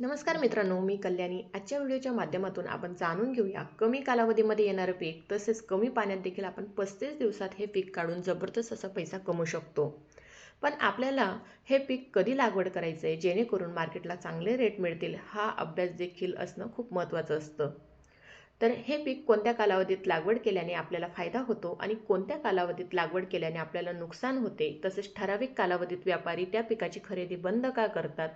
नमस्कार मित्रांनो मी कल्याणी. आजच्या व्हिडिओच्या माध्यमातून आपण जाणून घेऊया कमी कालावधीमध्ये येणारं पीक तसेच कमी पाण्यात देखील आपण पस्तीस दिवसात हे पीक काढून जबरदस्त असा पैसा कमवू शकतो. पण आपल्याला हे पीक कधी लागवड करायचं आहे जेणेकरून मार्केटला चांगले रेट मिळतील हा अभ्यास देखील असणं खूप महत्त्वाचं असतं. तर हे पीक कोणत्या कालावधीत लागवड केल्याने आपल्याला फायदा होतो आणि कोणत्या कालावधीत लागवड केल्याने आपल्याला नुकसान होते तसेच ठराविक कालावधीत व्यापारी त्या पिकाची खरेदी बंद का करतात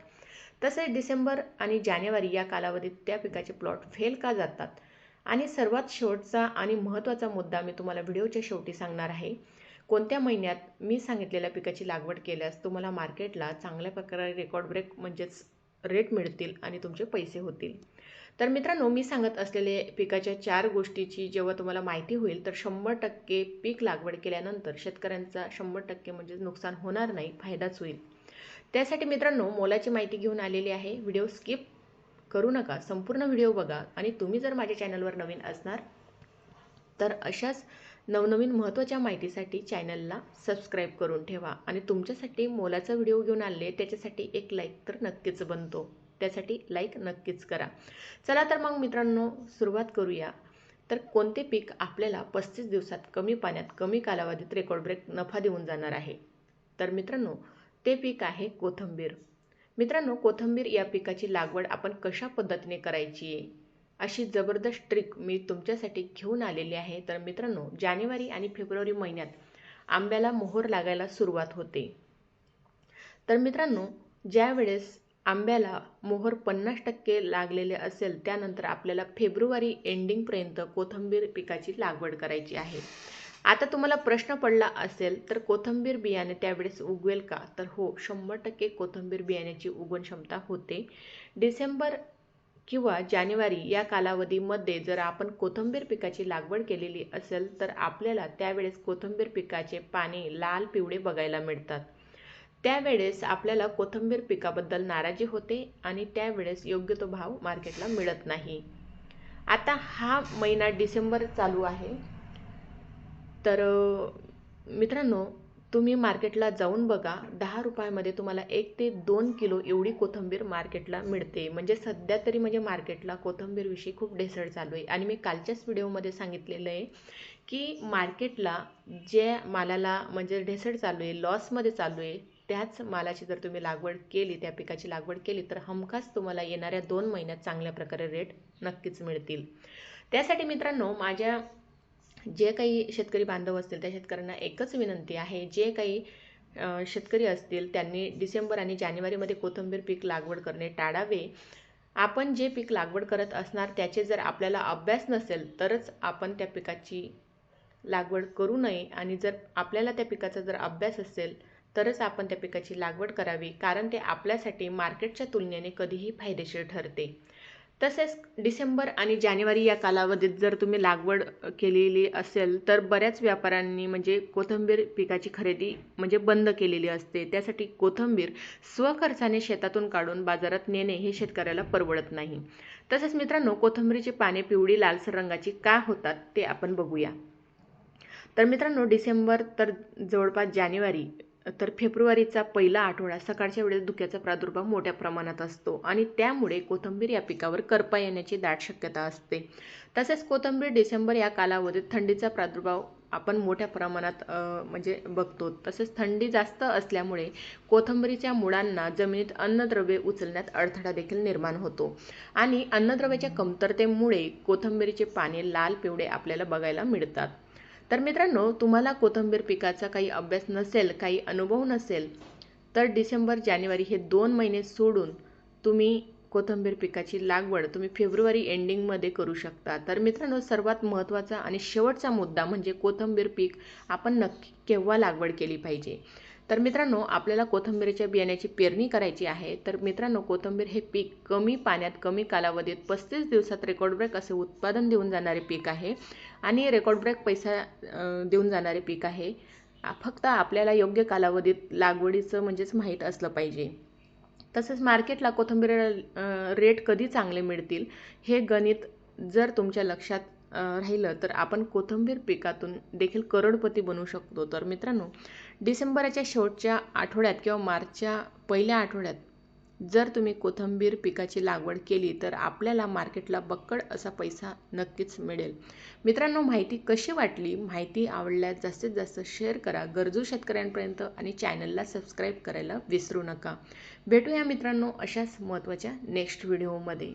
तसेच डिसेंबर आणि जानेवारी या कालावधीत त्या पिकाचे प्लॉट फेल का जातात? आणि सर्वात शेवटचा आणि महत्त्वाचा मुद्दा मी तुम्हाला व्हिडिओच्या शेवटी सांगणार आहे. कोणत्या महिन्यात मी सांगितलेल्या पिकाची लागवड केल्यास तुम्हाला मार्केटला चांगल्या प्रकारे रेकॉर्ड ब्रेक म्हणजेच रेट मिळतील आणि तुमचे पैसे होतील. तर मित्रांनो मी सांगत असलेले पिकाच्या चार गोष्टीची जेव्हा तुम्हाला माहिती होईल तर शंभर टक्के पीक लागवड केल्यानंतर शेतकऱ्यांचा शंभर टक्के म्हणजे नुकसान होणार नाही फायदाच होईल. त्यासाठी मित्रांनो मोलाची माहिती घेऊन आलेली आहे. व्हिडिओ स्किप करू नका. संपूर्ण व्हिडिओ बघा. आणि तुम्ही जर माझ्या चॅनलवर नवीन असणार तर अशाच नवनवीन महत्त्वाच्या माहितीसाठी चॅनलला सबस्क्राईब करून ठेवा. आणि तुमच्यासाठी मोलाचा व्हिडिओ घेऊन आले त्याच्यासाठी एक लाईक तर नक्कीच बनतो. त्यासाठी लाईक नक्कीच करा. चला तर मग मित्रांनो सुरुवात करूया. तर कोणते पीक आपल्याला पस्तीस दिवसात कमी पाण्यात कमी कालावधीत रेकॉर्ड ब्रेक नफा देऊन जाणार आहे? तर मित्रांनो ते पीक आहे कोथंबीर. मित्रांनो कोथंबीर या पिकाची लागवड आपण कशा पद्धतीने करायची आहे? अशी जबरदस्त ट्रिक मी तुमच्यासाठी घेऊन आलेली आहे. तर मित्रांनो जानेवारी आणि फेब्रुवारी महिन्यात आंब्याला मोहर लागायला सुरुवात होते. तर मित्रांनो ज्या वेळेस आंब्याला मोहर पन्नास टक्के लागलेले असेल त्यानंतर आपल्याला फेब्रुवारी एंडिंगपर्यंत कोथंबीर पिकाची लागवड करायची आहे. आता तुम्हाला प्रश्न पडला असेल तर कोथंबीर बियाणे त्यावेळेस उगवेल का? तर हो शंभर टक्के कोथंबीर बियाण्याची उगवण क्षमता होते. डिसेंबर किंवा जानेवारी या कालावधीमध्ये जर आपण कोथंबीर पिकाची लागवड केलेली असेल तर आपल्याला त्यावेळेस कोथंबीर पिकाचे पाने लाल पिवळे बघायला मिळतात. त्यावेळेस आपल्याला कोथंबीर पिकाबद्दल नाराजी होते आणि त्यावेळेस योग्य तो भाव मार्केटला मिळत नाही. आता हा महिना डिसेंबर चालू आहे. तर मित्रांनो तुम्ही मार्केटला जाऊन बघा. दहा रुपयामध्ये तुम्हाला एक ते दोन किलो एवढी कोथंबीर मार्केटला मिळते. म्हणजे सध्या तरी म्हणजे मार्केटला कोथंबीरविषयी खूप ढेसळ चालू आहे. आणि मी कालच्याच व्हिडिओमध्ये सांगितलेलं आहे की मार्केटला जे मालाला म्हणजे ढेसळ चालू आहे लॉसमध्ये चालू आहे त्याच मालाची जर तुम्ही लागवड केली त्या पिकाची लागवड केली तर हमखास तुम्हाला येणाऱ्या दोन महिन्यात चांगल्या प्रकारे रेट नक्कीच मिळतील. त्यासाठी मित्रांनो माझ्या जे काही शेतकरी बांधव असतील त्या शेतकऱ्यांना एकच विनंती आहे जे काही शेतकरी असतील त्यांनी डिसेंबर आणि जानेवारीमध्ये कोथिंबीर पीक लागवड करणे टाळावे. आपण जे पीक लागवड करत असणार त्याचे जर आपल्याला अभ्यास नसेल तरच आपण त्या पिकाची लागवड करू नये. आणि जर आपल्याला त्या पिकाचा जर अभ्यास असेल तरच आपण त्या पिकाची लागवड करावी कारण ते आपल्यासाठी मार्केटच्या तुलनेने कधीही फायदेशीर ठरते. तसेच डिसेंबर आणि जानेवारी या कालावधीत जर तुम्ही लागवड केलेली असेल तर बऱ्याच व्यापाऱ्यांनी म्हणजे कोथंबीर पिकाची खरेदी म्हणजे बंद केलेली असते. त्यासाठी कोथंबीर स्वखर्चाने शेतातून काढून बाजारात नेणे हे शेतकऱ्याला परवडत नाही. तसेच मित्रांनो कोथंबीरीची पाने पिवळी लालसर रंगाची का होतात ते आपण बघूया. तर मित्रांनो डिसेंबर तर जवळपास जानेवारी तर फेब्रुवारीचा पहिला आठवडा सकाळच्या वेळेस धुक्याचा प्रादुर्भाव मोठ्या प्रमाणात असतो आणि त्यामुळे कोथंबीर या पिकावर करपा येण्याची दाट शक्यता असते. तसेच कोथंबीर डिसेंबर या कालावधीत थंडीचा प्रादुर्भाव आपण मोठ्या प्रमाणात म्हणजे बघतो. तसेच थंडी जास्त असल्यामुळे कोथंबरीच्या मुळांना जमिनीत अन्नद्रव्ये उचलण्यात अडथळा देखील निर्माण होतो. आणि अन्नद्रव्याच्या कमतरतेमुळे कोथंबीरीचे पाने लाल पिवळे आपल्याला बघायला मिळतात. तर मित्रांनो तुम्हाला कोथंबीर पिकाचा काही अभ्यास नसेल काही अनुभव नसेल तर डिसेंबर जानेवारी हे दोन महिने सोडून तुम्ही कोथंबीर पिकाची लागवड तुम्ही फेब्रुवारी एंडिंगमध्ये करू शकता. तर मित्रांनो सर्वात महत्त्वाचा आणि शेवटचा मुद्दा म्हणजे कोथंबीर पीक आपण नक्की केव्हा लागवड केली पाहिजे? तर मित्रांनो आपल्याला कोथंबीरीच्या बियाण्याची पेरणी करायची आहे. तर मित्रांनो कोथंबीर हे पीक कमी पाण्यात कमी कालावधीत पस्तीस दिवसात रेकॉर्ड ब्रेक असे उत्पादन देऊन जाणारे पीक आहे. आणि रेकॉर्ड ब्रेक पैसा देऊन जाणारे पीक आहे. फक्त आपल्याला योग्य कालावधीत लागवडीचं म्हणजेच माहीत असलं पाहिजे. तसंच मार्केटला कोथंबीर रेट कधी चांगले मिळतील हे गणित जर तुमच्या लक्षात राहिलं तर आपण कोथंबीर पिकातून देखील करोडपती बनवू शकतो. तर मित्रांनो डिसेंबरच्या शेवटच्या आठवड्यात किंवा मार्चच्या पहिल्या आठवड्यात जर तुम्ही कोथिंबीर पिकाची लागवड केली तर आपल्याला मार्केटला बक्कड असा पैसा नक्कीच मिळेल. मित्रांनो माहिती कशी वाटली? माहिती आवडल्यास जास्तीत जास्त शेअर करा. गरजू शेतकऱ्यांपर्यंत आणि चॅनलला सबस्क्राईब करायला विसरू नका. भेटूया मित्रांनो अशाच महत्त्वाच्या नेक्स्ट व्हिडिओमध्ये.